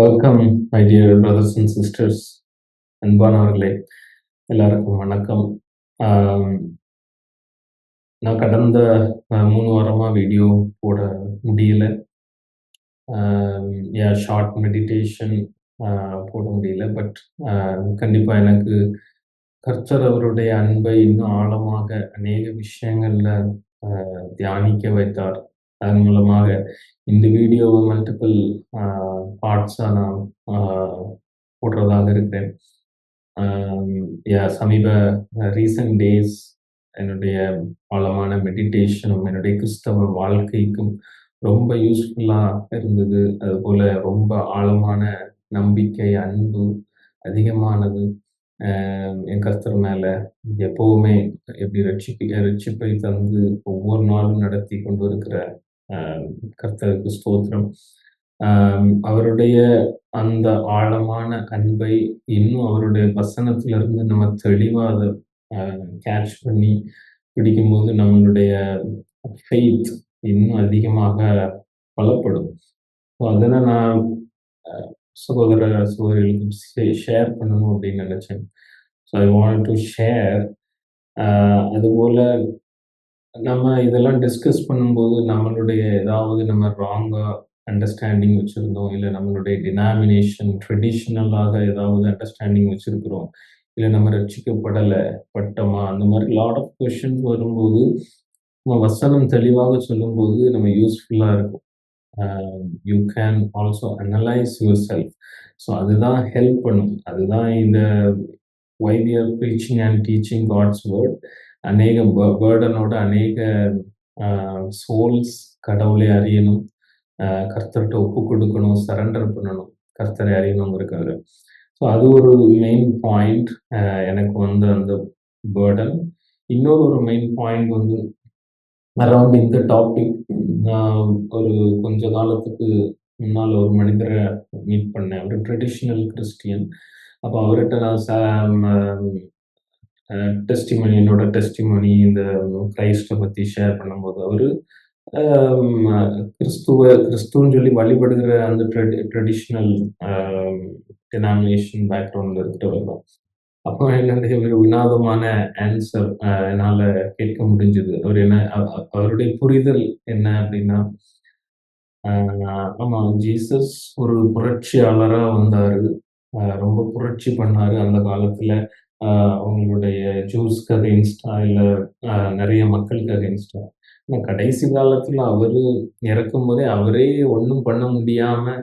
Welcome my dear brothers and sisters அன்பானவர்களே எல்லாருக்கும் வணக்கம். நான் கடந்த மூணு வாரமாக வீடியோ போட முடியல. யா ஷார்ட் மெடிடேஷன் போட முடியல. பட் கண்டிப்பாக எனக்கு கர்த்தர் அவருடைய அன்பை இன்னும் ஆழமாக அநேக விஷயங்களில் தியானிக்க வைத்தார். அதன் மூலமாக இந்த வீடியோவை மல்டிபிள் பார்ட்ஸாக நான் போடுறதாக இருக்கிறேன். சமீப ரீசன்ட் டேஸ் என்னுடைய ஆழமான மெடிடேஷனும் என்னுடைய கிறிஸ்தவ வாழ்க்கைக்கும் ரொம்ப யூஸ்ஃபுல்லாக இருந்தது. அதுபோல் ரொம்ப ஆழமான நம்பிக்கை அன்பு அதிகமானது. என் கஸ்தர் மேலே எப்போவுமே எப்படி ரட்சிப்பை ரட்சிப்பை தந்து ஒவ்வொரு நாளும் நடத்தி கொண்டு இருக்கிற கர்த்தருக்கு ஸ்தோத்திரம். அவருடைய அந்த ஆழமான அன்பை இன்னும் அவருடைய வசனத்திலிருந்து நம்ம தெளிவாக அதை கேட்ச் பண்ணி பிடிக்கும்போது நம்மளுடைய ஃபெய்த் இன்னும் அதிகமாக பலப்படும். ஸோ அதனை நான் சகோதர சகோதரிகளுக்கு ஷேர் பண்ணணும் அப்படின்னு நினச்சேன். So I want to share அதுபோல் நம்ம இதெல்லாம் டிஸ்கஸ் பண்ணும்போது நம்மளுடைய ஏதாவது நம்ம ராங்காக அண்டர்ஸ்டாண்டிங் வச்சுருந்தோம். இல்லை நம்மளுடைய டினாமினேஷன் ட்ரெடிஷ்னலாக ஏதாவது அண்டர்ஸ்டாண்டிங் வச்சுருக்கிறோம். இல்லை நம்ம ரட்சிக்கப்படலை பட்டமா? அந்த மாதிரி லாட் ஆஃப் கொஷின்ஸ் வரும்போது நம்ம வசனம் தெளிவாக சொல்லும்போது நம்ம யூஸ்ஃபுல்லாக இருக்கும். You can also analyse yourself so அதுதான் ஹெல்ப் பண்ணும். அதுதான் இந்த why we are preaching and teaching God's word அநேக பேர்டனோட அநேக சோல்ஸ் கடவுளை அறியணும். கர்த்தர்கிட்ட ஒப்பு கொடுக்கணும் சரண்டர் பண்ணணும். கர்த்தரை அறியணுங்கிறதுக்காக. ஸோ அது ஒரு மெயின் பாயிண்ட் எனக்கு வந்து அந்த பேர்டன் இன்னொரு ஒரு மெயின் பாயிண்ட் வந்து அரௌண்ட் இந்த டாபிக் நான் ஒரு கொஞ்ச காலத்துக்கு முன்னால் ஒரு மனிதரை மீட் பண்ணேன். அவர் ட்ரெடிஷ்னல் கிறிஸ்டியன் அப்போ அவர்கிட்ட நான் டெஸ்டிமனி என்னோட டெஸ்டிமனி இந்த கிரைஸ்டை பற்றி ஷேர் பண்ணும்போது அவர் கிறிஸ்துவ கிறிஸ்துவன்னு சொல்லி வழிபடுகிற அந்த ட்ரெடி ட்ரெடிஷ்னல் டினாமினேஷன் பேக்ரவுண்டில் இருக்கிறவர் தான். அப்போ என்னுடைய ஒரு வினாதமான ஆன்சர் என்னால் கேட்க முடிஞ்சது. அவர் என்ன அவருடைய புரிதல் என்ன அப்படின்னா ஆமாம் ஜீசஸ் ஒரு புரட்சியாளராக வந்தார். ரொம்ப புரட்சி பண்ணாரு அந்த காலத்தில். உங்களுடைய அவங்களுடைய ஜூஸ்க்கு அகெயின்ஸ்டா இல்லை நிறைய மக்களுக்கு அகெயின்ஸ்டா ஆனால் கடைசி காலத்தில் அவர் இறக்கும் போதே அவரே ஒன்றும் பண்ண முடியாமல்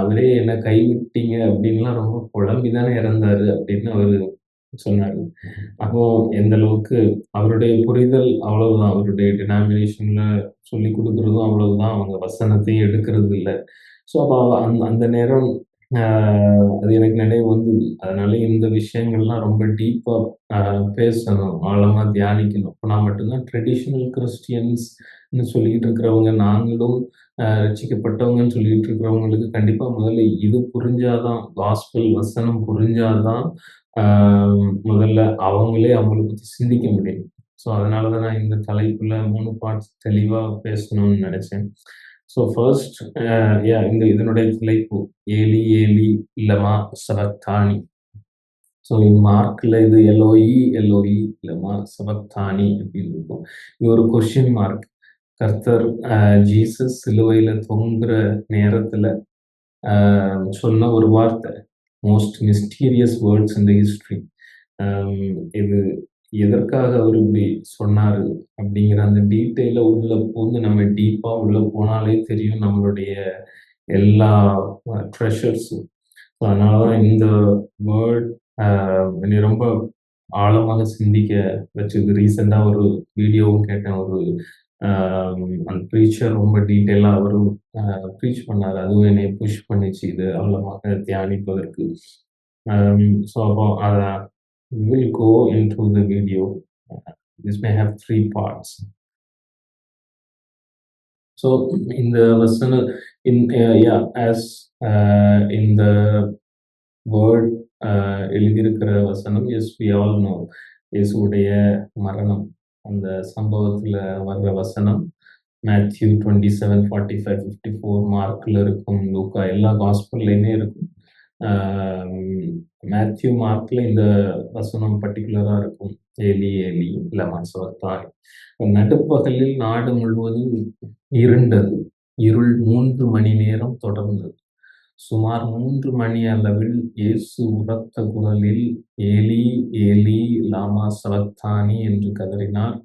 அவரே என்ன கைவிட்டீங்க அப்படின்லாம் ரொம்ப குழம்பி தானே இறந்தாரு அப்படின்னு அவர் சொன்னார். அப்போ எந்த அளவுக்கு அவருடைய புரிதல் அவ்வளவுதான். அவருடைய டினாமினேஷன்ல சொல்லி கொடுக்குறதும் அவ்வளவுதான். அவங்க வசனத்தையும் எடுக்கிறது இல்லை ஸோ அப்போ அந்த அந்த நேரம் அது எனக்கு நினைவு வந்தது. அதனால இந்த விஷயங்கள்லாம் ரொம்ப டீப்பா பேசணும். ஆழமா தியானிக்கணும். இப்போ நான் மட்டும்தான் ட்ரெடிஷ்னல் கிறிஸ்டியன்ஸ்னு சொல்லிட்டு இருக்கிறவங்க நாங்களும் ரசிக்கப்பட்டவங்கன்னு சொல்லிட்டு இருக்கிறவங்களுக்கு கண்டிப்பா முதல்ல இது புரிஞ்சாதான் காஸ்பல் வசனம் புரிஞ்சாதான் முதல்ல அவங்களே அவங்கள பத்தி சிந்திக்க முடியும். ஸோ அதனால தான் நான் இந்த தலைப்புல மூணு பார்ட்ஸ் தெளிவாக பேசணும்னு நினைச்சேன். ஸோ ஃபர்ஸ்ட் யா இந்த இதனுடைய தலைப்பு ஏலி ஏலி இல்லமா சபக்தானி ஸோ மார்க்ல இது எல்ஓஇ எல்ஓஇ இல்லமா சபக்தானி அப்படின்னு இருக்கும். இது ஒரு கொஷின் மார்க் கர்த்தர் uh, ஜீசஸ் சிலுவையில தொங்குற நேரத்துல uh, சொன்ன ஒரு வார்த்தை மோஸ்ட் மிஸ்டீரியஸ் வேர்ட்ஸ் இந்த ஹிஸ்ட்ரி இது எதற்காக அவர் இப்படி சொன்னார் அப்படிங்கிற அந்த டீட்டெயிலை உள்ளே பூந்து நம்ம டீப்பாக உள்ளே போனாலே தெரியும் நம்மளுடைய எல்லா ட்ரெஷர்ஸும் அதனால தான் இந்த வேர்ட் என்னை ரொம்ப ஆழமாக சிந்திக்க வச்சது. ரீசெண்டாக ஒரு வீடியோவும் கேட்டேன். ஒரு அந்த ப்ரீச்சர் ரொம்ப டீட்டெயிலாக அவரும் ப்ரீச் பண்ணார். அதுவும் என்னை புஷ் பண்ணிச்சு. இது ஆழமாக தியானிப்பதற்கு. ஸோ அப்போ we'll go into the video. This may have three parts. So in the listener, in uh, yeah, as uh, in the word uh, எழுதியிருக்கிற வசனம் எஸ் வி ஆல் நோ இயேசுடைய மரணம் அந்த சம்பவத்தில் வர்ற வசனம் Matthew twenty seven forty five fifty four மார்க்கில் இருக்கும் லூக்கா எல்லா ஹாஸ்பிட்டல்லையுமே இருக்கும் மேத்யூ, மார்க்கில் இந்த வசனம் பர்ட்டிகுலரா இருக்கும். ஏலி ஏலி லமா சபக்தானி. நடுப்பகலில் நாடு முழுவதும் இருண்டது. இருள் மூன்று மணி நேரம் தொடர்ந்தது. சுமார் மூன்று மணி அளவில் இயேசு உரத்த குரலில் ஏலி ஏலி லாமா சவத்தானி என்று கதறினார்.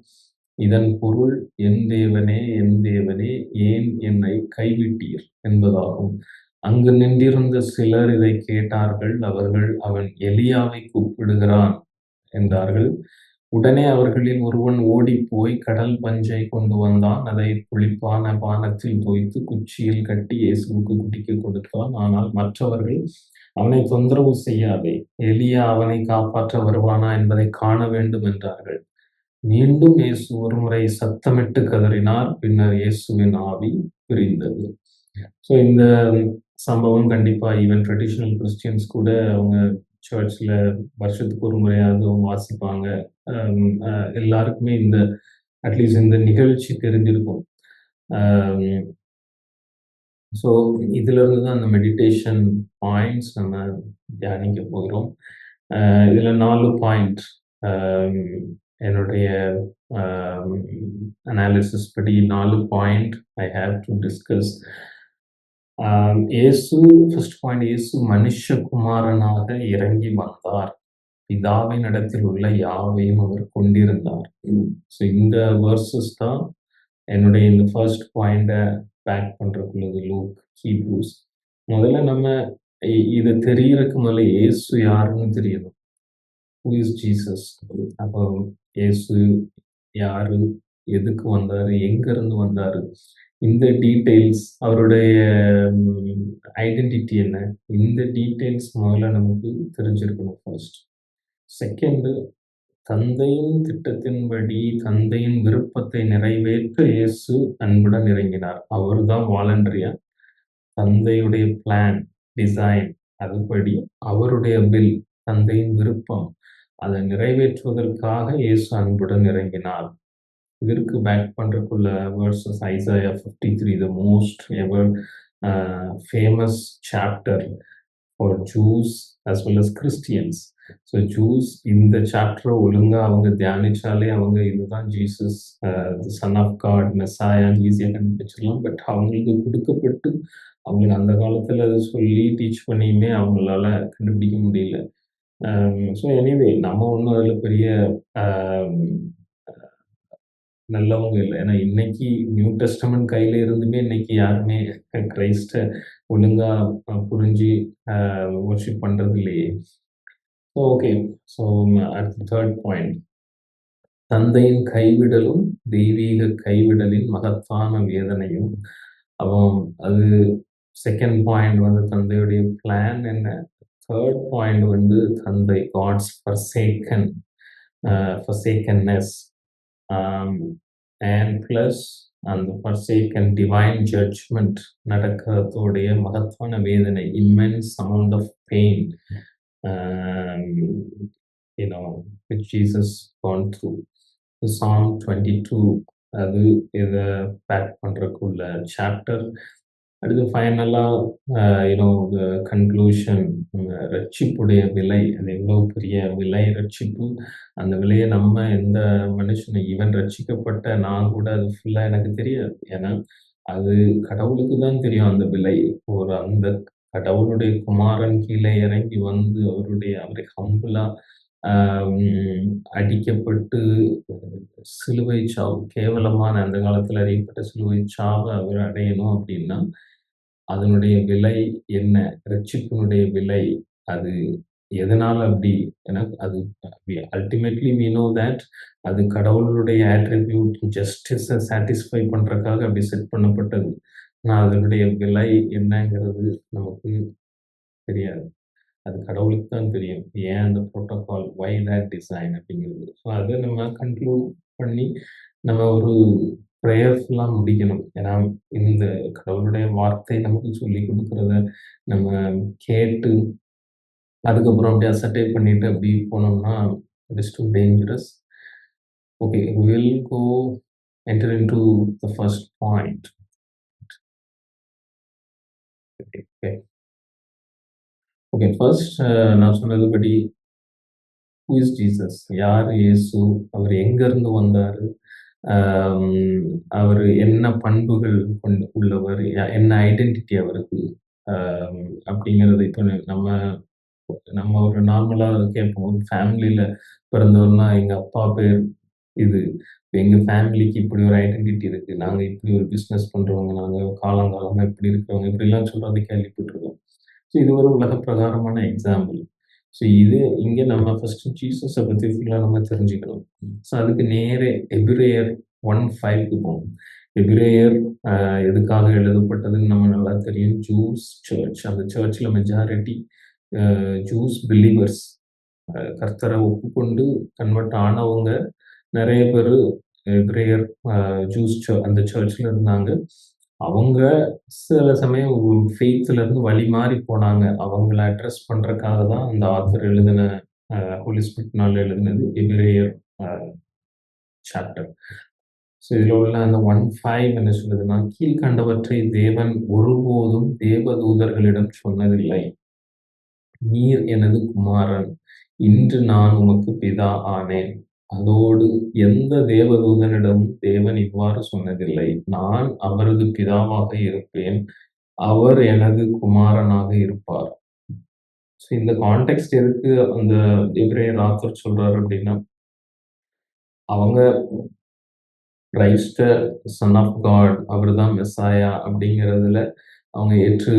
இதன் பொருள் என் தேவனே என் தேவனே ஏன் என்னை கைவிட்டீர் என்பதாகும். அங்கு நின்றிருந்த சிலர் இதைக் கேட்டார்கள். அவர்கள் அவன் எலியாவை கூப்பிடுகிறான் என்றார்கள். உடனே அவர்களில் ஒருவன் ஓடிப்போய் கடல் பஞ்சை கொண்டு வந்தான். அதை புளிப்பான பானத்தில் தோய்த்து குச்சியில் கட்டி இயேசுவுக்கு குடிக்க கொடுத்தான். ஆனால் மற்றவர்கள் அவனை தொந்தரவு செய்யாதே. எலியா அவனை காப்பாற்ற வருவானா என்பதைக் காண வேண்டும் என்றார்கள். மீண்டும் இயேசு ஒருமுறை சத்தமிட்டு கதறினார். பின்னர் இயேசுவின் ஆவி பிரிந்தது. ஸோ இந்த சம்பவம் கண்டிப்பா ஈவன் ட்ரெடிஷ்னல் கிறிஸ்டியன்ஸ் கூட அவங்க சர்ச்ல வருஷத்துக்கு ஒரு முறையாவது அவங்க வாசிப்பாங்க. எல்லாருக்குமே இந்த அட்லீஸ்ட் இந்த நிகழ்ச்சி தெரிஞ்சிருக்கும். ஸோ இதிலிருந்து தான் அந்த மெடிடேஷன் பாயிண்ட்ஸ் நம்ம தியானிக்க போகிறோம். இதில் இதுல 4 பாயிண்ட் என்னுடைய அனாலிசிஸ் படி நாலு point I have to discuss. இயேசு ஃபர்ஸ்ட் பாயிண்ட் இயேசு மனுஷகுமாரனாக இறங்கி வந்தார். பிதாவினிடத்தில் உள்ள யாவையும் அவர் கொண்டிருந்தார். ஸோ இந்த வேர்சஸ் தான் என்னுடைய இந்த ஃபர்ஸ்ட் பாயிண்டை பேக் பண்ணுறதுக்குள்ளது லூக், ஹீப்ரூஸ். முதல்ல நம்ம இதை தெரியறதுக்கு முதல்ல இயேசு யாருன்னு தெரியணும். Who is Jesus? அப்போ இயேசு யாரு? எதுக்கு வந்தாரு? எங்கிருந்து வந்தாரு? இந்த டீட்டெயில்ஸ் அவருடைய ஐடென்டிட்டி என்ன? இந்த டீட்டெயில்ஸ் முதல்ல நமக்கு தெரிஞ்சிருக்கணும் ஃபர்ஸ்ட். செகண்டு தந்தையின் திட்டத்தின்படி தந்தையின் விருப்பத்தை நிறைவேற்ற இயேசு அன்புடன் இறங்கினார். அவர்தான் வாலண்டரியா தந்தையுடைய பிளான், டிசைன் அதுபடி அவருடைய பில் தந்தையின் விருப்பம் அதை நிறைவேற்றுவதற்காக இயேசு அன்புடன் இறங்கினார். இதற்கு back பண்ணுறக்குள்ள verses Isaiah 53 the most ever famous chapter for Jews as well as Christians. So Jews இந்த சாப்டரை ஒழுங்காக அவங்க தியானிச்சாலே அவங்க இதுதான் ஜீசஸ் சன் ஆஃப் காட், மெஸ்ஸாயான்னு ஈஸியாக கண்டுபிடிச்சிடலாம். பட் அவங்களுக்கு கொடுக்கப்பட்டு அவங்களுக்கு அந்த காலத்தில் அதை சொல்லி டீச் பண்ணியுமே அவங்களால கண்டுபிடிக்க முடியல. Um, ஸோ எனிவே நம்ம ஒன்றும் அதில் பெரிய um, நல்லவங்க இல்லை ஏன்னா இன்னைக்கு நியூ டெஸ்டமெண்ட் கையில இருந்துமே இன்னைக்கு யாருமே கிரைஸ்ட ஒழுங்கா புரிஞ்சு ஒர்ஷிப் பண்றது இல்லையே. So okay. ஸோ அடுத்த தேர்ட் பாயிண்ட். தந்தையின் கைவிடலும், தெய்வீக கைவிடலின் மகத்தான வேதனையும். அப்போ அது செகண்ட் பாயிண்ட் வந்து தந்தையுடைய பிளான் என்ன? தேர்ட் பாயிண்ட் வந்து தந்தை God's forsaken forsakenness. Um, and plus அந்த பர்சேக்கன் டிவைன் ஜட்ஜ்மெண்ட் நடக்கிறதோடைய மகத்துவான வேதனை. Immense amount of pain um, you Jesus which through gone through. Psalm 22 அது இத பேக் பண்றதுக்குள்ள சாப்டர். அடுத்து ஃபைனலாக யூனோ யூ கன்க்ளூஷன் ரட்சிப்புடைய விலை. அது எவ்வளோ பெரிய விலை ரட்சிப்பு. அந்த விலையை நம்ம எந்த மனுஷனும் ஈவன் ரட்சிக்கப்பட்ட நான் கூட அது ஃபுல்லாக எனக்கு தெரியாது. ஏன்னா, அது கடவுளுக்கு தான் தெரியும் அந்த விலை. ஒரு அந்த கடவுளுடைய குமாரன் கீழே இறங்கி வந்து அவருடைய அவரை ஹம்புலாக அடிக்கப்பட்டு சிலுவை சாவு கேவலமான அந்த காலத்தில் அறியப்பட்ட சிலுவை சாவை அவர் அடையணும் அப்படின்னா, அதனுடைய விலை என்ன? ரட்சிப்பினுடைய விலை அது எதனால் அப்படி ஏன்னா அது அல்டிமேட்லி மீ நோ தட் அது கடவுளுடைய ஆட்ரிபியூட் ஜஸ்டிஸை சாட்டிஸ்ஃபை பண்ணுறதுக்காக அப்படி செட் பண்ணப்பட்டது. ஆனால் அதனுடைய விலை என்னங்கிறது நமக்கு தெரியாது. அது கடவுளுக்கு தான் தெரியும். ஏன் அந்த ப்ரோட்டோகால் வை தட் டிசைன் அப்படிங்கிறது. ஸோ அதை நம்ம கண்ட்ரோல் பண்ணி நம்ம ஒரு பிரேயர்ஃபுல்லா முடிக்கணும். ஏன்னா இந்த கடவுளுடைய வார்த்தை நமக்கு சொல்லிக் கொடுக்குறத நம்ம கேட்டு அதுக்கப்புறம் அப்படியே அசட்டை பண்ணிட்டு அப்படி போனோம்னா it is too dangerous. Okay will go enter in to the first point okay okay first uh, நான் சொன்னதுபடி ஹூ இஸ் ஜீசஸ் யார் இயேசு? அவர் எங்கேருந்து வந்தார்? அவர் என்ன பண்புகள் கொண்டு உள்ளவர்? என்ன ஐடென்டிட்டி அவருக்கு? அப்படிங்கிறது இப்போ நம்ம நம்ம ஒரு நார்மலாக கேட்போம். ஒரு ஃபேமிலியில் பிறந்தவர்னா எங்கள் அப்பா பேர் இது. எங்கள் ஃபேமிலிக்கு இப்படி ஒரு ஐடென்டிட்டி இருக்குது நாங்கள் இப்படி ஒரு பிஸ்னஸ் பண்ணுறவங்க நாங்கள் காலங்காலமாக இப்படி இருக்கிறவங்க இப்படிலாம் சொல்கிறத கேள்விப்பட்டிருக்கோம். ஸோ இது ஒரு உலக பிரகாரமான எக்ஸாம்பிள் ஸோ இது இங்கே நம்ம ஃபஸ்ட்டு ஜீசஸை பற்றி ஃபுல்லாக நம்ம தெரிஞ்சுக்கணும். ஸோ அதுக்கு நேரே எபிரேயர் ஒன் ஃபைவ்க்கு போகும் எபிரேயர் எதுக்காக எழுதப்பட்டதுன்னு நம்ம நல்லா தெரியும். ஜூஸ் சர்ச் அந்த சர்ச்சில் மெஜாரிட்டி ஜூஸ் பிலீவர்ஸ் கர்த்தரை ஒப்புக்கொண்டு கன்வெர்ட் ஆனவங்க நிறைய பேர் எபிரேயர் ஜூஸ் அந்த சர்ச்சில் இருந்தாங்க. அவங்க சில சமயம் ஃபெய்த்தில் இருந்து வழி மாறி போனாங்க. அவங்கள அட்ரஸ் பண்ணுறக்காக தான் அந்த ஆத்தர் எழுதின ஹோலிஸ்பிட்னால் எழுதினது எபிரேயர் சாப்டர் ஸோ இதில் உள்ள அந்த ஒன் ஃபைவ் என்ன சொல்லுதுன்னா கீழ்கண்டவற்றை தேவன் ஒருபோதும் தேவதூதர்களிடம் சொன்னதில்லை. நீர் எனது குமாரன் இன்று நான் உமக்கு பிதா ஆனேன். அதோடு எந்த தேவதூதனிடமும் தேவன் இவ்வாறு சொன்னதில்லை நான் அவரது பிதாவாக இருப்பேன். அவர் எனது குமாரனாக இருப்பார். ஸோ இந்த கான்டெக்ட் எதுக்கு அந்த எப்ரேயர் ஆத்தர் சொல்றாரு அப்படின்னா அவங்க கிரைஸ்ட சன் ஆஃப் காட் அவர் தான் மெஸ்ஸாயா அப்படிங்கிறதுல அவங்க ஏற்று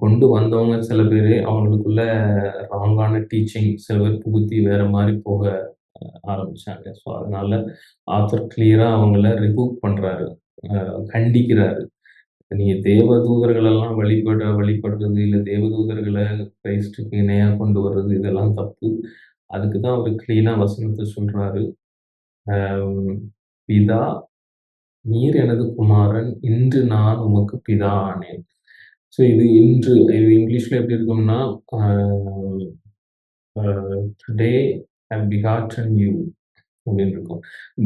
கொண்டு வந்தவங்க சில பேர் அவங்களுக்குள்ள ராங்கான டீச்சிங் சில பேர் புகுத்தி வேற மாதிரி போக ஆரம்பிச்சாங்க. ஸோ அதனால ஆத்தர் கிளியரா அவங்கள ரிமூவ் பண்றாரு. கண்டிக்கிறாரு. நீங்க தேவதூதர்களெல்லாம் வழிபட வழிபடுறது இல்லை தேவதூதர்களை கிரைஸ்டுக்கு இணையாக கொண்டு வர்றது இதெல்லாம் தப்பு. அதுக்கு தான் அவர் கிளீனாக வசனத்தை சொல்றாரு. பிதா நீர் எனது குமாரன் இன்று நான் உமக்கு பிதா ஆனேன். ஸோ இது இன்று இது இங்கிலீஷ்ல எப்படி இருக்கும்னா டுடே ஐ பிகாட்டன் யூ அப்படின்னு இருக்கும்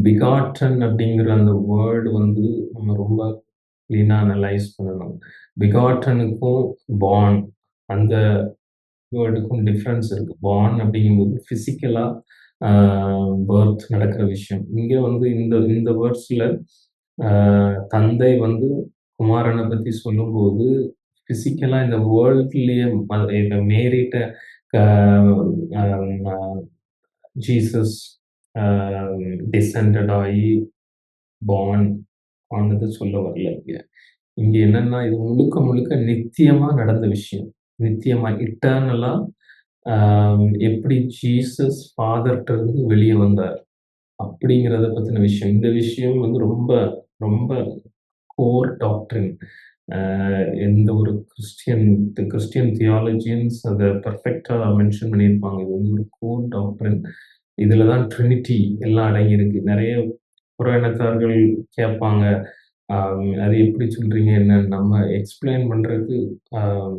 பிகாட்டன் அப்படிங்கிற அந்த வேர்டு வந்து நம்ம ரொம்ப க்ளீனாக அனலைஸ் பண்ணணும். பிகாட்டனுக்கும் பான் அந்த வேர்டுக்கும் டிஃப்ரென்ஸ் இருக்கு. பான் அப்படிங்கும்போது ஃபிசிக்கலாக பர்த் நடக்கிற விஷயம். இங்கே வந்து இந்த இந்த வேர்ட்ஸில் தந்தை வந்து குமாரனை பற்றி சொல்லும்போது ஃபிசிக்கலாக இந்த வேர்ல்ட்லேயே இந்த மேரிட்ட ஜீசஸ் டிசெண்டட் um, ஆகி பான் ஆனது சொல்ல வரல இங்க. இங்க என்னன்னா இது முழுக்க முழுக்க நித்தியமா நடந்த விஷயம். நித்தியமா இட்டர்னலா um, எப்படி ஜீசஸ் ஃபாதர்கிட்ட இருந்து வெளியே வந்தார் அப்படிங்கிறத பத்தின விஷயம். இந்த விஷயம் வந்து ரொம்ப ரொம்ப கோர் டாக்டரின் எந்த ஒரு கிறிஸ்டியன் கிறிஸ்டியன் தியாலஜியன்ஸ் அதை பர்ஃபெக்டாக மென்ஷன் பண்ணியிருப்பாங்க. இது வந்து ஒரு கோர் டாக்டரின் இதில் தான் ட்ரினிட்டி எல்லாம் அடங்கியிருக்கு. நிறைய புறவினத்தார்கள் கேட்பாங்க. அது எப்படி சொல்கிறீங்க என்ன? நம்ம எக்ஸ்பிளைன் பண்ணுறதுக்கு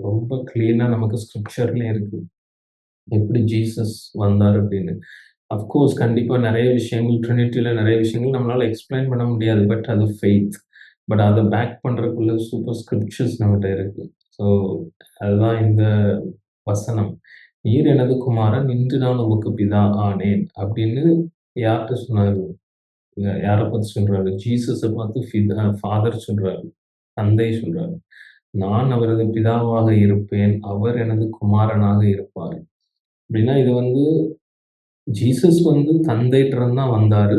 ரொம்ப க்ளீனாக நமக்கு ஸ்கிரிப்சர்ல இருக்குது எப்படி ஜீசஸ் வந்தார் அப்படின்னு. அஃப்கோர்ஸ் கண்டிப்பாக நிறைய விஷயங்கள் ட்ரினிட்டியில் நிறைய விஷயங்கள் நம்மளால் எக்ஸ்பிளைன் பண்ண முடியாது. பட் அது ஃபெய்த் பட் அதை பேக் பண்ணுறதுக்குள்ள சூப்பர் ஸ்கிரிப்ஷன்ஸ் நம்மகிட்ட இருக்கு. ஸோ அதுதான் இந்த வசனம். நீர் எனது குமாரன் இன்று நான் உமக்கு பிதா ஆனேன் அப்படின்னு யார்கிட்ட சொன்னாரு? யாரை பார்த்து சொல்றாரு? ஜீசஸை பார்த்து ஃபிதா ஃபாதர் சொல்றாரு. தந்தை சொல்றாரு. நான் அவரது பிதாவாக இருப்பேன் அவர் எனது குமாரனாக இருப்பார். அப்படின்னா இது வந்து ஜீசஸ் வந்து தந்தைகிட்ட தான் வந்தார்.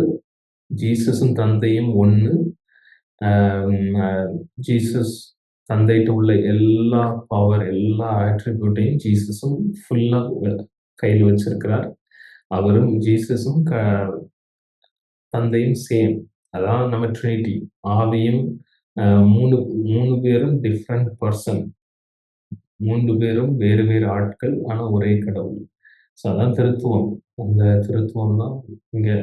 ஜீசஸும் தந்தையும் ஒன்று ஜீசஸ் தந்தைகிட்ட உள்ள எல்லா பவர் எல்லா ஆட்ரிபியூட்டையும் ஜீசஸும் ஃபுல்லாக கையில் வச்சிருக்கிறார். அவரும் ஜீசஸும் க தந்தையும் சேம் அதான் நம்ம ட்ரினிட்டி ஆவியும் மூணு மூணு பேரும் டிஃப்ரெண்ட் பர்சன் மூன்று பேரும் வேறு வேறு ஆட்கள் ஆனால் ஒரே கடவுள். ஸோ அதான் திருத்துவம். அந்த திருத்துவம் தான் இங்கே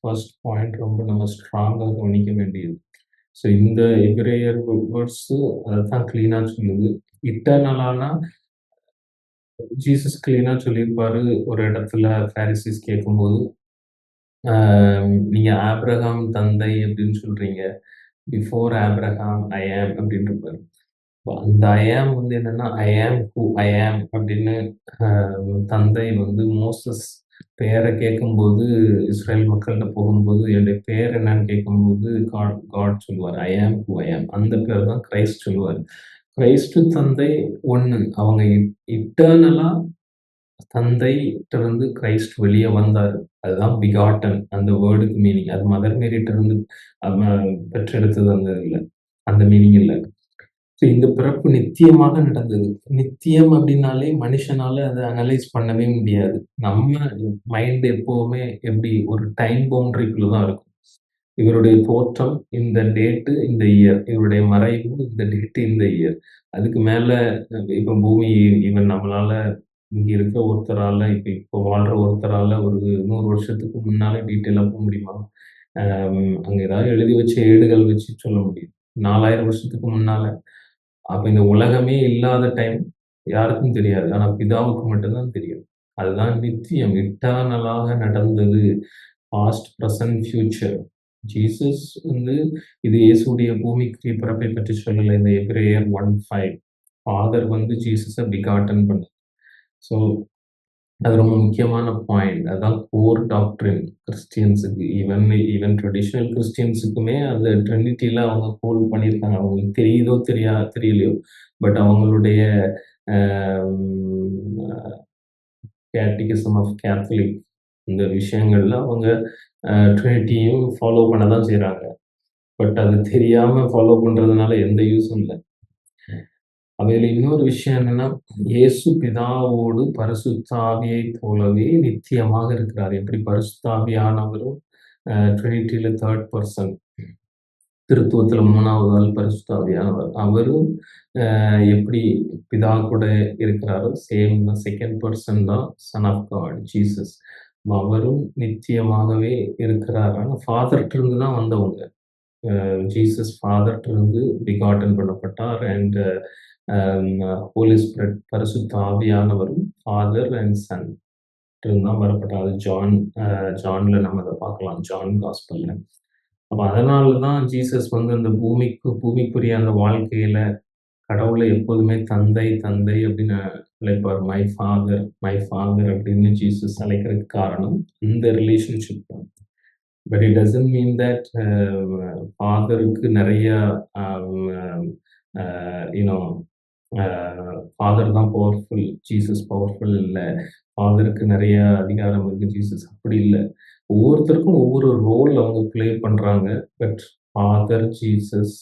ஃபர்ஸ்ட் பாயிண்ட் ரொம்ப நம்ம ஸ்ட்ராங்காக கவனிக்க வேண்டியது ஸோ இந்த எபிரேயர் வேர்ட்ஸு அதை தான் கிளீனாக சொல்லுது இட்டர்னலானா ஜீசஸ் கிளீனாக சொல்லியிருப்பாரு ஒரு இடத்துல ஃபேரிசிஸ் கேட்கும்போது நீங்கள் நீங்க தந்தை அப்படின்னு சொல்றீங்க. பிஃபோர் ஆப்ரஹாம் ஐ ஆம் அப்படின்னு இருப்பாரு. அந்த ஐ வந்து என்னன்னா, ஐ ஆம் ஹூ ஐ ஆம் அப்படின்னு தந்தை வந்து மோசஸ் பெயரை கேட்கும்போது, இஸ்ரேல் மக்கள்கிட்ட போகும்போது, என்னுடைய பேர் என்னன்னு கேட்கும்போது, காட் காட் சொல்லுவார் ஐ ஆம் ஹூ ஐ ஆம். அந்த பேர் தான் கிரைஸ்ட் சொல்லுவார் கிரைஸ்டு தந்தை ஒன்று அவங்க இட்டர்னலாக இட்டர்னலா கிரைஸ்ட் வெளியே வந்தார். அதுதான் பிகாட்டன் அந்த வேர்டுக்கு மீனிங். அது மதர் மேரிட்டிருந்து பெற்றெடுத்தது அந்த இல்லை அந்த மீனிங் இல்லை ஸோ இந்த பிறப்பு நித்தியமாக நடந்தது. நித்தியம் அப்படின்னாலே மனுஷனால அதை அனலைஸ் பண்ணவே முடியாது. நம்ம மைண்ட் எப்போவுமே எப்படி ஒரு டைம் பவுண்டரிக்குள்ள தான் இருக்கும். இவருடைய தோற்றம் இந்த டேட்டு, இந்த இயர். இவருடைய மறைவு இந்த டேட்டு, இந்த இயர். அதுக்கு மேலே இப்போ பூமி இவன் நம்மளால இங்கே இருக்க ஒருத்தரால இப்போ இப்போ வாழ்ற ஒருத்தரால ஒரு நூறு வருஷத்துக்கு முன்னாலே டீட்டெயிலாக போக முடியுமா? அங்கே ஏதாவது எழுதி வச்ச ஏடுகள் வச்சு சொல்ல முடியும். 4000 வருஷத்துக்கு முன்னால. அப்ப இந்த உலகமே இல்லாத டைம் யாருக்கும் தெரியாது. ஆனா பிதாவுக்கு மட்டும்தான் தெரியும். அதுதான் நித்தியம். இட்டர்னலாக நடந்தது. Past, present future. ஜீசஸ் வந்து இது இயேசுடைய பூமிக்கு பிறப்பை பற்றி சொல்லல. இந்த எப்ரேயர் ஒன் ஃபைவ் ஃபாதர் வந்து ஜீசஸை பிகாட்டன் பண்ணாரு. ஸோ அது ரொம்ப முக்கியமான பாயிண்ட். அதுதான் கோர் டாக்டரின் கிறிஸ்டியன்ஸுக்கு. ஈவன் ஈவன் ட்ரெடிஷ்னல் கிறிஸ்டியன்ஸுக்குமே அந்த ட்ரெனிட்டியில் அவங்க கோல் பண்ணியிருக்காங்க. அவங்களுக்கு தெரியுதோ தெரியா தெரியலையோ. பட் அவங்களுடைய கேட்டிகிசம் ஆஃப் கேத்தலிக் இந்த விஷயங்கள்ல அவங்க ட்ரெனிட்டியும் ட்ரினிட்டியும் ஃபாலோ பண்ண தான் செய்கிறாங்க பட் அது தெரியாமல் ஃபாலோ பண்ணுறதுனால எந்த யூஸும் இல்லை அவையில் இன்னொரு விஷயம் என்னன்னா, இயேசு பிதாவோடு பரிசுத்தாவியை போலவே நித்தியமாக இருக்கிறார். எப்படி பரிசுத்தாவியானவரும் ட்ரினிட்டியில் தேர்ட் பர்சன் திருத்துவத்தில் மூணாவது ஆள் பரிசுத்தாவியானவர் அவரும் எப்படி பிதா கூட இருக்கிறாரோ, சேம் தான் செகண்ட் பர்சன் தான் சன் ஆஃப் காட் ஜீசஸ். அவரும் நித்தியமாகவே இருக்கிறார். ஆனால் ஃபாதர்ட்ட தான் வந்தவங்க. ஜீசஸ் ஃபாதர்ட்ட இருந்து பிகாட்டன் பண்ணப்பட்டார். And Um, uh, holy spirit பரிசுத்த ஆவியானவரும் ஃபாதர் அண்ட் சன் தான் வரப்பட்டார். அது ஜான் uh, ஜான்ல நம்ம அதை பார்க்கலாம். ஜான் காஸ்பல்ல அப்ப அதனால தான் ஜீசஸ் வந்து அந்த பூமிக்கு பூமிக்குரிய அந்த வாழ்க்கையில கடவுளை எப்போதுமே தந்தை, தந்தை அப்படின்னு அழைப்பார். மை ஃபாதர், மை ஃபாதர் அப்படின்னு ஜீசஸ் அழைக்கிறதுக்கு காரணம் இந்த ரிலேஷன்ஷிப் தான். But it doesn't mean that ஃபாதருக்கு நிறைய um, uh, யூனோ ஃபாதர் தான் பவர்ஃபுல். ஜீசஸ் பவர்ஃபுல் இல்லை ஃபாதருக்கு நிறைய அதிகாரம் இருக்கு. ஜீசஸ் அப்படி இல்லை ஒவ்வொருத்தருக்கும் ஒவ்வொரு ரோல் அவங்க ப்ளே பண்ணுறாங்க பட் ஃபாதர், ஜீசஸ்,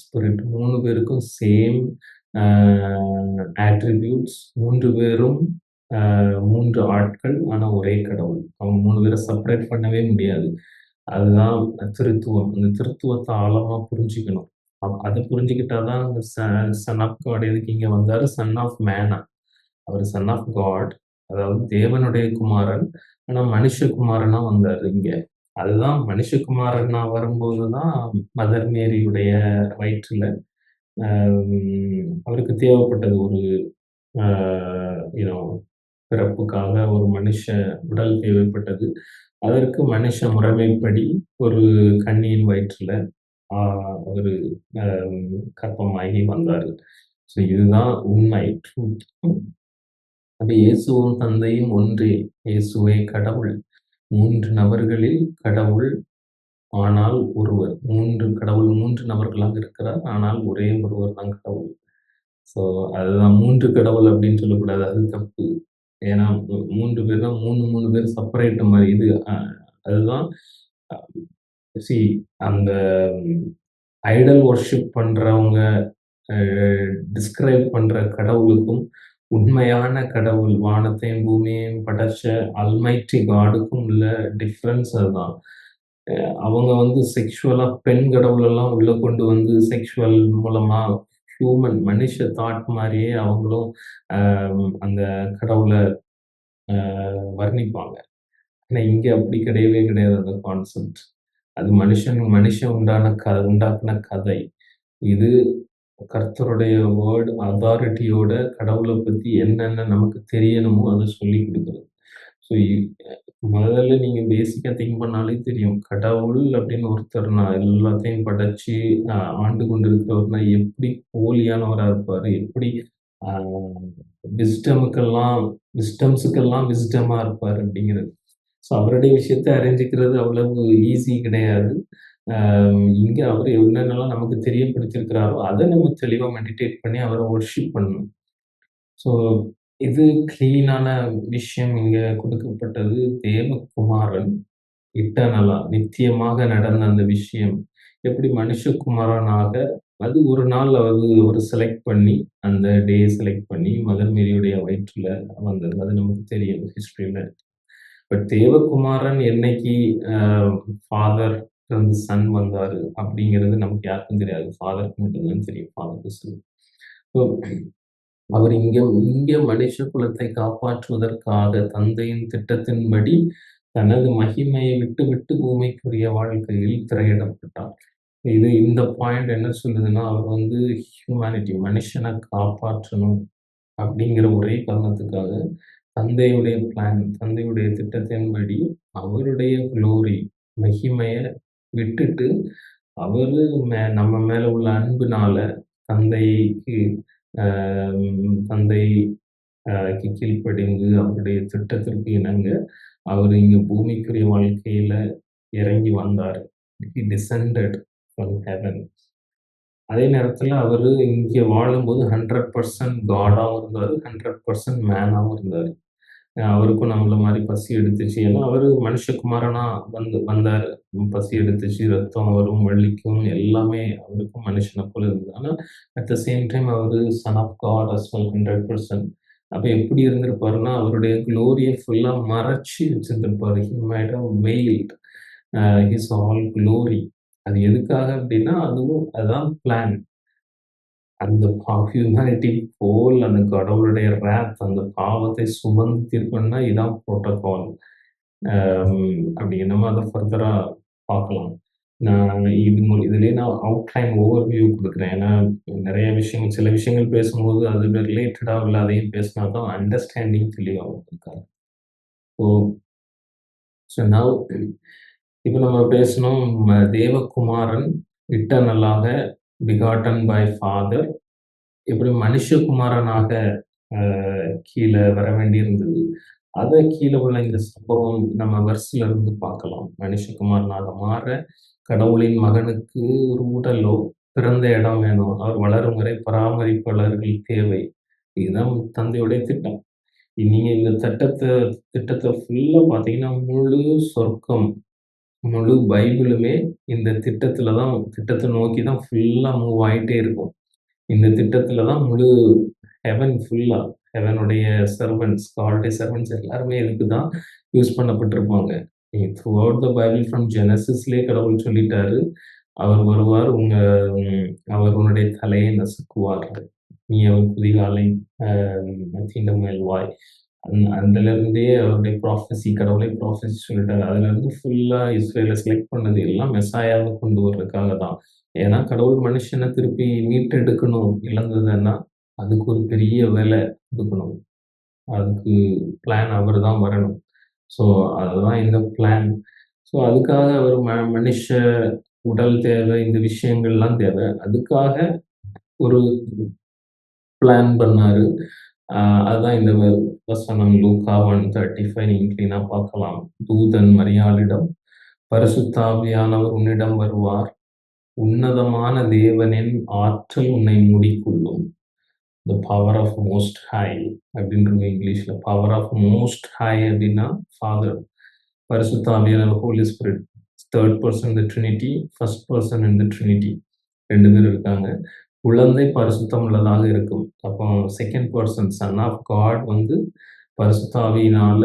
ஸ்பிரிட் மூணு பேருக்கும் சேம் ஆட்ரிபியூட்ஸ் மூன்று பேரும் மூன்று ஆட்கள். ஆனால் ஒரே கடவுள். அவங்க மூணு பேரை செப்பரேட் பண்ணவே முடியாது. அதுதான் திருத்துவம். அந்த திருத்துவத்தை ஆழமாக புரிஞ்சுக்கணும். அப் புரிஞ்சுக்கிட்டாதான் புரிஞ்சுக்கிட்டா ச சன் ஆஃப் காட் எதுக்கு இங்க வந்தாரு? சன் ஆஃப் மேனா. அவர் சன் ஆஃப் காட். அதாவது தேவனுடைய குமாரன். ஆனா மனுஷகுமாரனா வந்தாரு இங்க. அதுதான் மனுஷகுமாரனா வரும்போது தான் மதர் மேரியுடைய வயிற்றுல அவருக்கு தேவைப்பட்டது ஒரு அ பிறப்புக்காக ஒரு மனுஷ உடல் தேவைப்பட்டது. அதற்கு மனுஷ முறைமைப்படி ஒரு கண்ணியின் வயிற்றுல ஒரு கற்பமாகி வந்தார்கள் ஸோ இதுதான் உண்மை. ட்ரூத். அப்ப இயேசுவும் தந்தையும் ஒன்றே. இயேசுவே கடவுள். மூன்று நபர்களில் கடவுள். ஆனால் ஒருவர். மூன்று கடவுள் மூன்று நபர்களாக இருக்கிறார். ஆனால் ஒரே ஒருவர் தான் கடவுள். ஸோ அதுதான் மூன்று கடவுள் அப்படின்னு சொல்லக்கூடாது. அது தப்பு. ஏன்னா மூன்று பேர் தான் மூணு மூணு பேர் செப்பரேட் மாதிரி இது அதுதான் சி அந்த ஐடல் ஒர்ஷிப் பண்றவங்க டிஸ்கிரைப் பண்ற கடவுளுக்கும், உண்மையான கடவுள் வானத்தையும், பூமியையும் படைச்ச அல்மைட்டி காடுக்கும் உள்ள டிஃப்ரென்ஸ் அதுதான். அவங்க வந்து செக்ஷுவலாக பெண் கடவுளெல்லாம் உள்ள கொண்டு வந்து செக்ஷுவல் மூலமா ஹியூமன் மனுஷ தாட் மாதிரியே அவங்களும் அந்த கடவுளை வர்ணிப்பாங்க. ஆனால் இங்கே அப்படி கிடையவே கிடையாது அந்த கான்செப்ட். அது மனுஷன் மனுஷன் உண்டான க உண்டாக்குன கதை. இது கர்த்தருடைய வேர்டு அதாரிட்டியோட கடவுளை பற்றி என்னென்ன நமக்கு தெரியணுமோ அதை சொல்லிக் கொடுக்குறது ஸோ முதல்ல நீங்கள் பேசிக்காக திங்க் பண்ணாலே தெரியும். கடவுள் அப்படின்னு ஒருத்தர்னா எல்லாத்தையும் படைச்சி ஆண்டு கொண்டு இருக்கிறவர்னா எப்படி போலியானவராக இருப்பார் எப்படி விஸ்டமுக்கெல்லாம் விஸ்டம்ஸுக்கெல்லாம் விஸ்டமாக இருப்பார் அப்படிங்கிறது. ஸோ அவருடைய விஷயத்த அறிஞ்சுக்கிறது அவ்வளவு ஈஸி கிடையாது. இங்கே அவர் என்னென்னலாம் நமக்கு தெரியப்படுத்தியிருக்கிறாரோ, அதை நம்ம தெளிவாக மெடிடேட் பண்ணி அவரை ஒர்ஷிப் பண்ணணும். ஸோ இது கிளீனான விஷயம் இங்கே கொடுக்கப்பட்டது. தேவகுமாரன் இட்டனலா நித்தியமாக நடந்த அந்த விஷயம். எப்படி மனுஷகுமாரனாக அது ஒரு நாள் அது ஒரு செலக்ட் பண்ணி, அந்த டே செலக்ட் பண்ணி மதர் மேரியுடைய வயிற்றில் வந்தது. அது நமக்கு தெரியும் ஹிஸ்ட்ரியில் பட் தேவகுமாரன் என்னைக்கு ஃபாதர் வந்து சன் வந்தார் அப்படிங்கிறது நமக்கு யாருக்கும் தெரியாது. ஃபாதருக்கு மட்டும்தான் தெரியும். ஃபாதருக்கு சன். ஸோ அவர் இங்கே இங்கே மனுஷ குலத்தை காப்பாற்றுவதற்காக தந்தையின் திட்டத்தின்படி தனது மகிமையை விட்டுவிட்டு பூமிக்குரிய வாழ்க்கையில் திரையிடப்பட்டார். இது இந்த பாயிண்ட் என்ன சொல்லுதுன்னா, அவர் வந்து ஹியூமானிட்டி மனுஷனை காப்பாற்றணும் அப்படிங்கிற ஒரே காரணத்துக்காக தந்தையுடைய பிளான், தந்தையுடைய திட்டத்தின்படி அவருடைய குளோரி மகிமையை விட்டுட்டு, அவர் மே நம்ம மேலே உள்ள அன்புனால தந்தைக்கு தந்தை கீழ்ப்படிந்து அவருடைய திட்டத்திற்கு இணங்க, அவர் இங்கே பூமிக்குரிய வாழ்க்கையில் இறங்கி வந்தார் ஹி டிசெண்டட் ஃப்ரம் ஹெவன். அதே நேரத்தில் அவர் இங்கே வாழும்போது ஹண்ட்ரட் பர்சன்ட் காடாகவும் இருந்தார் ஹண்ட்ரட் பர்சன்ட் மேனாகவும் இருந்தார் அவருக்கும் நம்மள மாதிரி பசி எடுத்துச்சு. ஏன்னா அவரு மனுஷகுமாரனா வந்து வந்தாரு. பசி எடுத்துச்சு, ரத்தம் வரும், வள்ளிக்கும் எல்லாமே அவருக்கும் மனுஷனை போல இருந்தது. ஆனா அட் த சேம் டைம் அவரு son of God as well 100%. அப்ப எப்படி இருந்திருப்பாருன்னா, அவருடைய குளோரியை ஃபுல்லா மறைச்சு வச்சிருந்திருப்பாரு. He made how veiled his all glory. அது எதுக்காக அப்படின்னா, அதுவும் அதான் பிளான். அந்த பா ஹியூமானிட்டி போல் அந்த கடவுளுடைய ரேத் அந்த பாவத்தை சுமந்து தீர்க்கணும்னா இதான் புரோட்டோகால். அப்படி நம்ம அதை ஃபர்தராக பார்க்கலாம். நான் இது மு இதுலேயே நான் அவுட்லைன் ஓவர்வியூ கொடுக்குறேன் ஏன்னா நிறைய விஷயங்கள் சில விஷயங்கள் பேசும்போது அது ரிலேட்டடாக உள்ள அதையும் பேசினா தான் அண்டர்ஸ்டாண்டிங் தெளிவாக இருக்காரு ஸோ ஸோ நான் இப்போ நம்ம பேசினோம் தேவகுமாரன் இட்டர்னலாக பிகாட்டன் பை ஃபாதர் எப்படி மனுஷகுமாரனாக கீழே வர வேண்டியிருந்தது. அதை கீழே உள்ள இந்த சம்பவம் நம்ம வெர்ஸ்ல இருந்து பார்க்கலாம். மனுஷகுமாரனாக மாற கடவுளின் மகனுக்கு ஒரு உடலோ, பிறந்த இடம் வேணும். அவர் வளரும் வரை பராமரிப்பாளர்கள் தேவை. இதுதான் தந்தையுடைய திட்டம். நீங்க இந்த திட்டத்தை திட்டத்தை ஃபுல்லா பார்த்தீங்கன்னா, முழு சொர்க்கம், முழு பைபிளுமே இந்த திட்டத்தில் தான் திட்டத்தை நோக்கி தான் ஃபுல்லாக மூவ் ஆகிட்டே இருக்கும். இந்த திட்டத்தில் தான் முழு ஹெவன் ஃபுல்லாக ஹெவனுடைய சர்வன்ஸ் குவாலிட்டி சர்வன்ஸ் எல்லாருமே இதுக்கு தான் யூஸ் பண்ணப்பட்டிருப்பாங்க. நீங்க throughout the Bible from ஜெனசிஸ்லேயே கடவுள் சொல்லிட்டாரு. அவர் வருவார், உங்கள் அவர் உன்னுடைய தலையை நசுக்குவார். நீ அவன் குதிகாலை அ தீண்ட முயல்வாய். அந் அதுலருந்தே அவருடைய ப்ராஃபஸி கடவுளை ப்ராஃபஸி சொல்லிட்டாரு. அதுலேருந்து ஃபுல்லா இஸ்ரேல செலக்ட் பண்ணது எல்லாம் மெசாயாவ கொண்டு வர்றதுக்காக தான். ஏன்னா கடவுள் மனுஷனை திருப்பி மீட்டெடுக்கணும் இழந்ததுன்னா, அதுக்கு ஒரு பெரிய விலை கொடுக்கணும் அதுக்கு பிளான் அவர் தான் வரணும். ஸோ அதுதான் இந்த பிளான். ஸோ அதுக்காக அவர் ம மனுஷ உடல் தேவை, இந்த விஷயங்கள்லாம் தேவை. அதுக்காக ஒரு பிளான் பண்ணாரு. அதுதான் இந்த வசனம் லூக்கா 135 நீங்க கிளீனா பார்க்கலாம். தூதன் மரியாளிடம், பரிசுத்தாவியானவர் உன்னிடம் வருவார். உன்னதமான தேவனின் ஆற்றல் உன்னை முடிக்கொள்ளும் the power of most high அப்படின்றது இங்கிலீஷ்ல. பவர் ஆஃப் மோஸ்ட் ஹை அப்படின்னா ஃபாதர். பரிசுத்தாவியானவர் holy spirit. Third person the trinity, first person இந்த த ட்ரினிட்டி. ரெண்டு பேர் இருக்காங்க. குழந்தை பரிசுத்தம் உள்ளதாக இருக்கும். அப்போ second person son of God வந்து பரிசுத்தாவியினால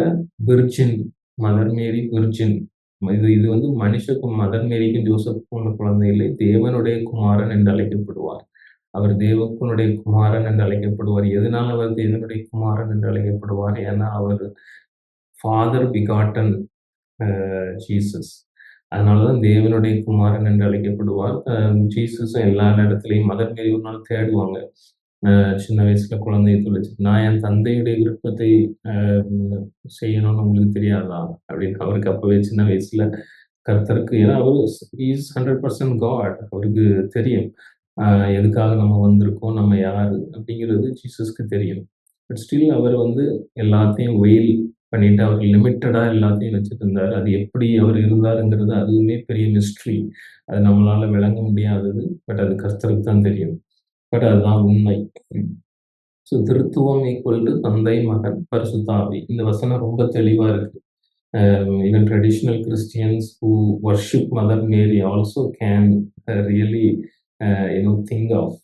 விர்ஜின் மதர் மேரி விர்ஜின். இது இது வந்து மனுஷக்கும் மதர் மேரிக்கும் ஜோசப் உள்ள குழந்தை இல்லை. தேவனுடைய குமாரன் என்று அழைக்கப்படுவார். அவர் தேவக்குனுடைய குமாரன் என்று அழைக்கப்படுவார். எதனால் அவர் தேவனுடைய குமாரன் என்று அழைக்கப்படுவார்? ஏன்னா அவர் ஃபாதர் பிகாட்டன் ஜீசஸ். அதனால தான் தேவனுடைய குமாரன் என்று அழைக்கப்படுவார். ஜீசஸும் எல்லா இடத்துலையும் மதர் மேரி ஒரு நாள் தேடுவாங்க. சின்ன வயசுல குழந்தைய தொலைச்சு, "நான் என் தந்தையுடைய விருப்பத்தை செய்யணும்னு உங்களுக்கு தெரியாதா?" அப்படின்னு அவருக்கு அப்பவே சின்ன வயசுல கர்த்தருக்கு ஏன்னா அவரு இஸ் 100% காட். அவருக்கு தெரியும். எதுக்காக நம்ம வந்திருக்கோம், நம்ம யாரு அப்படிங்கிறது ஜீசஸ்க்கு தெரியும். பட் ஸ்டில் அவர் வந்து எல்லாத்தையும் வெயில் பண்ணிட்டு, அவர் லிமிட்டடாக எல்லாத்தையும் வச்சுருந்தார் அது எப்படி அவர் இருந்தாருங்கிறது அதுவுமே பெரிய மிஸ்ட்ரி. அது நம்மளால் விளங்க முடியாதது. பட் அது கர்த்தருக்கு தான் தெரியும். பட் அதுதான் உண்மை. ஸோ திருத்துவம் ஈக்குவல் தந்தை, மகன், பரிசுத்தாவி இந்த வசனம் ரொம்ப தெளிவாக இருக்குது அ even traditional Christians who worship mother Mary also can uh really uh you know think of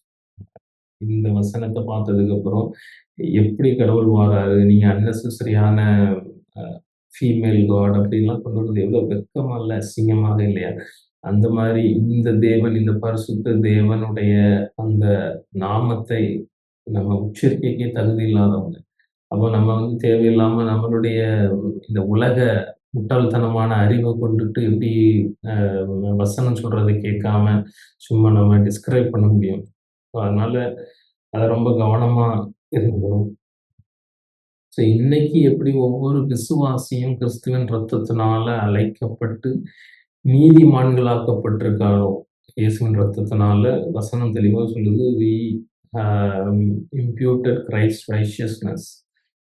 இந்த வசனத்தை பார்த்ததுக்கப்புறம், எப்படி கடவுள் மாறாரு நீங்கள் அன்னெசரியான ஃபீமேல் காட் அப்படின்லாம் கொண்டு வரது எவ்வளோ வெக்கமாக இல்லை அசிங்கமாக இல்லையா? அந்த மாதிரி இந்த தேவன், இந்த பரிசுத்த தேவனுடைய அந்த நாமத்தை நம்ம உச்சரிக்கைக்கே தகுதி இல்லாதவங்க. அப்போ நம்ம வந்து தேவையில்லாமல் நம்மளுடைய இந்த உலக முட்டாள்தனமான அறிவை கொண்டுட்டு எப்படி வசனம் சொல்கிறத கேட்காம, சும்மா நம்ம டிஸ்கிரைப் பண்ண முடியும். ஸோ அதனால அதை ரொம்ப கவனமாக இருந்தோம் ஸோ இன்னைக்கு எப்படி ஒவ்வொரு விசுவாசியும் கிறிஸ்துவின் ரத்தத்தினால அழைக்கப்பட்டு நீதிமான்களாக்கப்பட்டிருக்காரோ, இயேசுவின் ரத்தத்தினால வசனம் தெளிவாக சொல்லுது, "we are imputed Christ righteousness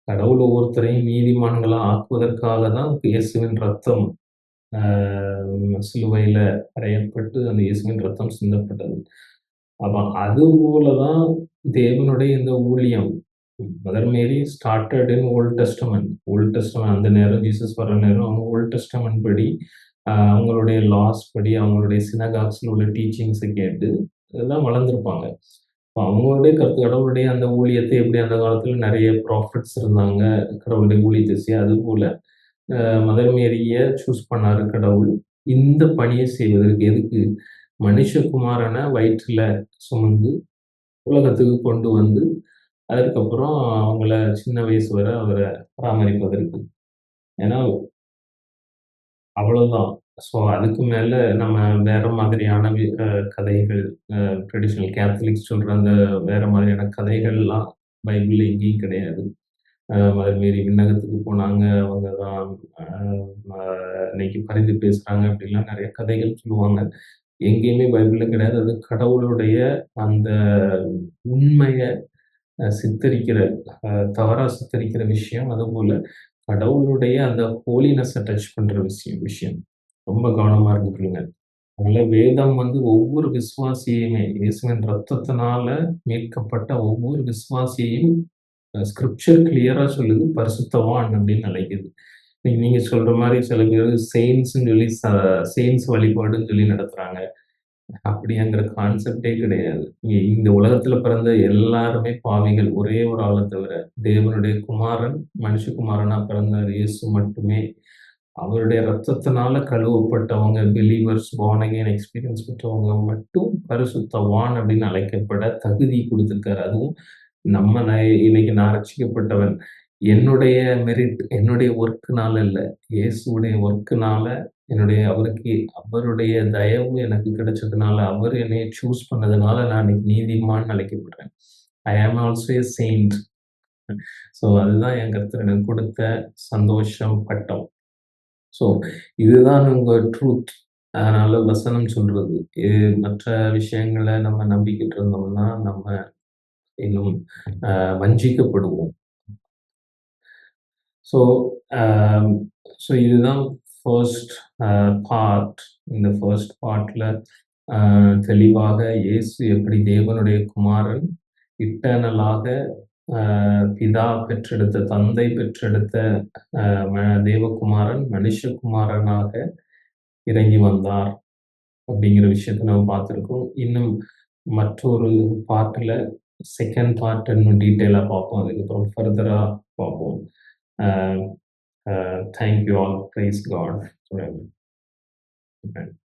கடவுள் ஒவ்வொருத்தரையும் நீதிமான்களாக ஆக்குவதற்காக தான் இயேசுவின் ரத்தம் சிலுவையில் um, சிலுவையில அறையப்பட்டு, அந்த இயேசுவின் ரத்தம் சிந்தப்பட்டது. அப்போ அது போல தான் தேவனுடைய இந்த ஊழியம். Mother Mary started in Old Testament Old Testament அந்த நேரம் ஜீசஸ் வர நேரம் அவங்க ஓல்ட் டெஸ்டமெண்ட் படி அவங்களுடைய லாஸ் படி, அவங்களுடைய சினகாக்ஸில் உள்ள டீச்சிங்ஸை கேட்டு இதெல்லாம் வளர்ந்துருப்பாங்க இப்போ அவங்களுடைய கருத்து கடவுளுடைய அந்த ஊழியத்தை எப்படி அந்த காலத்தில் நிறைய ப்ராஃபிட்ஸ் இருந்தாங்க. கடவுளுடைய ஊழியத்தை செய்ய அது போல் மதர் மேரிய சூஸ் பண்ணாரு கடவுள். இந்த பணியை செய்வதற்கு. எதுக்கு? மனுஷகுமாரனை வயிற்றில் சுமந்து உலகத்துக்கு கொண்டு வந்து, அதற்கப்புறம் அவங்கள சின்ன வயசு வரை அவரை பராமரிப்பதற்கு. ஏன்னா அவ்வளோதான் ஸோ அதுக்கு மேலே நம்ம வேற மாதிரியான கதைகள் ட்ரெடிஷ்னல் ட்ரெடிஷனல் கேத்தலிக்ஸ் சொல்ற அந்த வேற மாதிரியான கதைகள்லாம் பைபிளில் எங்கேயும் கிடையாது. அதுமாரி விண்ணகத்துக்கு போனாங்க. அவங்க தான் இன்னைக்கு பரிந்து பேசுகிறாங்க அப்படிலாம் நிறைய கதைகள் சொல்லுவாங்க. எங்கேயுமே பைபிளில் கிடையாது. அது கடவுளுடைய அந்த உண்மையை சித்தரிக்கிற தவறாக சித்தரிக்கிற விஷயம். அதுபோல் கடவுளுடைய அந்த ஹோலினஸை டச் பண்ணுற விஷயம் விஷயம். ரொம்ப கவனமாக இருந்துக்கிறீங்க அதனால் வேதம் வந்து ஒவ்வொரு விசுவாசியையுமே இயேசுவின் ரத்தத்தினால மீட்கப்பட்ட ஒவ்வொரு விசுவாசியையும் ஸ்கிரிப்சர் கிளியராக சொல்லுது, பரிசுத்தவான் அப்படின்னு அழைக்குது. நீங்கள் சொல்கிற மாதிரி சில பேர் செயின்ட்ஸ்ன்னு சொல்லி ச செயின்ட்ஸ் வழிபாடுன்னு சொல்லி நடத்துகிறாங்க அப்படிங்கிற கான்செப்ட்டே கிடையாது. இந்த உலகத்தில் பிறந்த எல்லாருமே பாவிகள். ஒரே ஒரு ஆளை தவிர. தேவனுடைய குமாரன், மனுஷகுமாரனாக பிறந்த இயேசு மட்டுமே. அவருடைய ரத்தத்தினால கழுவப்பட்டவங்க, பிலீவர்ஸ், வானகேன் எக்ஸ்பீரியன்ஸ் பெற்றவங்க மட்டும் பரிசுத்தவான் அப்படின்னு அழைக்கப்பட தகுதி கொடுத்துருக்காரு அதுவும் நம்ம ந இன்னைக்கு நான் ரசிக்கப்பட்டவன் என்னுடைய மெரிட், என்னுடைய ஒர்க்குனால இல்ல. இயேசுவுடைய ஒர்க்குனால, என்னுடைய அவருக்கு அவருடைய தயவு எனக்கு கிடைச்சதுனால, அவர் என்னைய சூஸ் பண்ணதுனால நான் இன்னைக்கு நீதிமான்னு அழைக்கப்படுறேன். ஐ ஆம் ஆல்சோ எ செயிண்ட். ஸோ அதுதான் என் கர்த்தர் எனக்கு கொடுத்த சந்தோஷம், பட்டம். ஸோ இதுதான் உங்க ட்ரூத். அதனால வசனம் சொல்றது. இது மற்ற விஷயங்கள நம்ம நம்பிக்கிட்டு இருந்தோம்னா, நம்ம இன்னும் அ வஞ்சிக்கப்படுவோம். ஸோ ஸோ um, இதுதான் ஃபர்ஸ்ட் பார்ட். Uh, இந்த ஃபர்ஸ்ட் பார்ட்டில் uh, தெளிவாக இயேசு எப்படி தேவனுடைய குமாரன், இட்டர்னலாக uh, பிதா பெற்றெடுத்த, தந்தை பெற்றெடுத்த ம தேவகுமாரன் மனுஷகுமாரனாக இறங்கி வந்தார். அப்படிங்கிற விஷயத்த நம்ம பார்த்துருக்கோம் இன்னும் மற்றொரு பார்ட்டில் செகண்ட் பார்ட் இன்னும் டீட்டெயிலாக பார்ப்போம். அதுக்கப்புறம் ஃபர்தராக பார்ப்போம். Uh, uh, thank you all. Praise God forever. Amen.